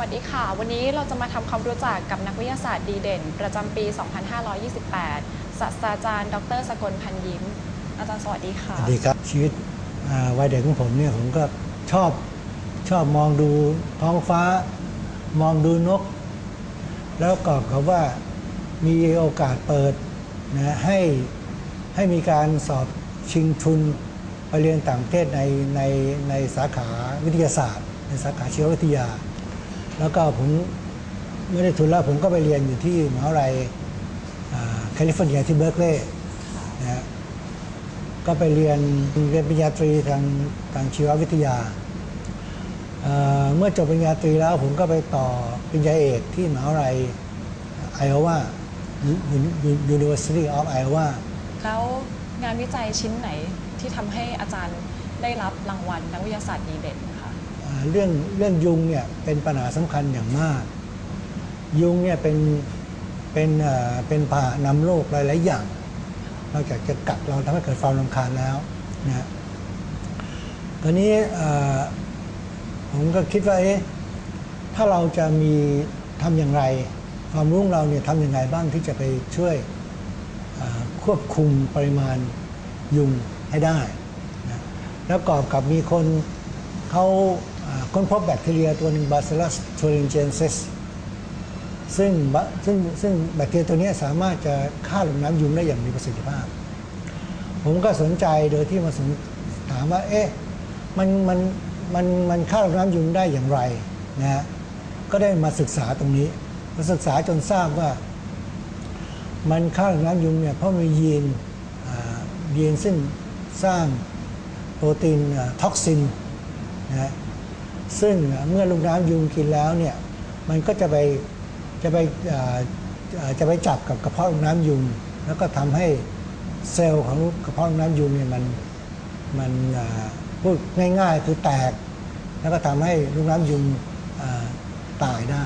วัสดีค่ะ วันนี้เราจะมาทำความรู้จักกับนักวิทยาศาสตร์ดีเด่น ประจำปี 2528 ศาสตราจารย์ ดรสกลพันยิ้ม อาจารย์สวัสดีค่ะ สวัสดีครับ ชีวิตวัยเด็กของผมเนี่ยผมก็ชอบชอบมองดูท้องฟ้า มองดูนก แล้วก็เขาว่ามีโอกาสเปิดนะให้ให้มีการสอบชิงทุนไปเรียนต่างประเทศในในในสาขาวิทยาศาสตร์ ในสาขาชีววิทยา แล้วก็ผมไม่ได้ทุนแล้วผมก็ไปเรียนอยู่ที่มหาวิทยาลัยแคลิฟอร์เนียที่เบิร์กลีย์นะฮะก็ไปเรียนเรียนปริญญาตรีทางทางชีววิทยาเเมื่อจบปริญญาตรีแล้วผมก็ไปต่อปริญญาเอกที่มหาวิทยาลัยไอโอวา University of Iowa แล้วงานวิจัยชิ้นไหนที่ทำให้อาจารย์ได้รับรางวัลนักวิทยาศาสตร์ดีเด่น เรื่องเรื่องยุงเนี่ยเป็นปัญหาสำคัญอย่างมาก ยุงเนี่ยเป็นเป็นเป็นพาหนำโรคหลาย ๆ อย่างนอกจากจะกัดเราทำให้เกิดความรำคาญแล้วนะตอนนี้ผมก็คิดว่าเอ๊ะถ้าเราจะมีทำอย่างไร ความรู้ของเราเนี่ยทำอย่างไรบ้างที่จะไปช่วยควบคุมปริมาณยุงให้ได้นะแล้วกอบกับมีคนเขา ค้นพบแบคทีเรียตัวหนึ่ง Bacillus thuringiensis ซึ่งซึ่งซึ่งแบคทีเรียตัวนี้สามารถจะฆ่าลงน้ำยุงได้อย่างมีประสิทธิภาพ ผมก็สนใจโดยที่มาสนถามว่า เอ๊ะมันมันมันมันฆ่าลงน้ำยุงได้อย่างไรนะฮะก็ได้มาศึกษาตรงนี้มาศึกษาจนทราบว่า มันฆ่าลงน้ำยุงเนี่ยเพราะมียีนยีนซึ่งสร้างโปรตีนท็อกซินนะฮะ ซึ่งเมื่อลูกน้ำยุงกินแล้วเนี่ยมันก็จะไปจะไปเอ่อเอ่อจะไปจับกับกระเพาะลูกน้ำยุง แล้วก็ทำให้เซลล์ของกระเพาะลูกน้ำยุงเนี่ยมันมันเอ่อพูดง่ายๆคือแตก แล้วก็ทำให้ลูกน้ำยุงเอ่อตายได้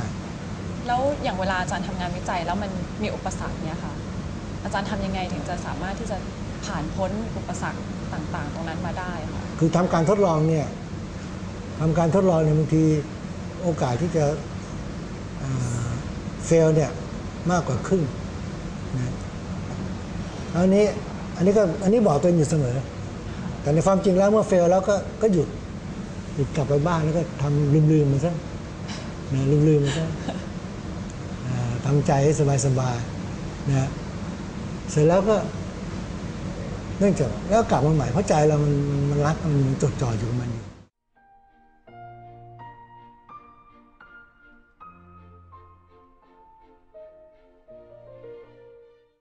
แล้วอย่างเวลาอาจารย์ทำงานวิจัยแล้วมันมีอุปสรรคเนี่ยค่ะอาจารย์ทำยังไงถึงจะสามารถที่จะผ่านพ้นอุปสรรคต่างๆ ตรงนั้นมาได้ค่ะคือทำการทดลองเนี่ย ทำการทดลองเนี่ยบางทีโอกาสที่จะเฟลเนี่ยมากกว่าครึ่งนะอันนี้อันนี้ก็อันนี้บอกตัวเองอยู่เสมอ แต่ในความจริงแล้วเมื่อเฟลแล้วก็ก็หยุดหยุดกลับไปบ้านแล้วก็ทำลืมๆมันซะนะลืมๆมันซะทำใจให้สบายๆนะเสร็จแล้วก็เนื่องจากแล้วกลับมาใหม่เพราะใจเรามันมันมันรักมันจดจ่ออยู่กับมันอยู่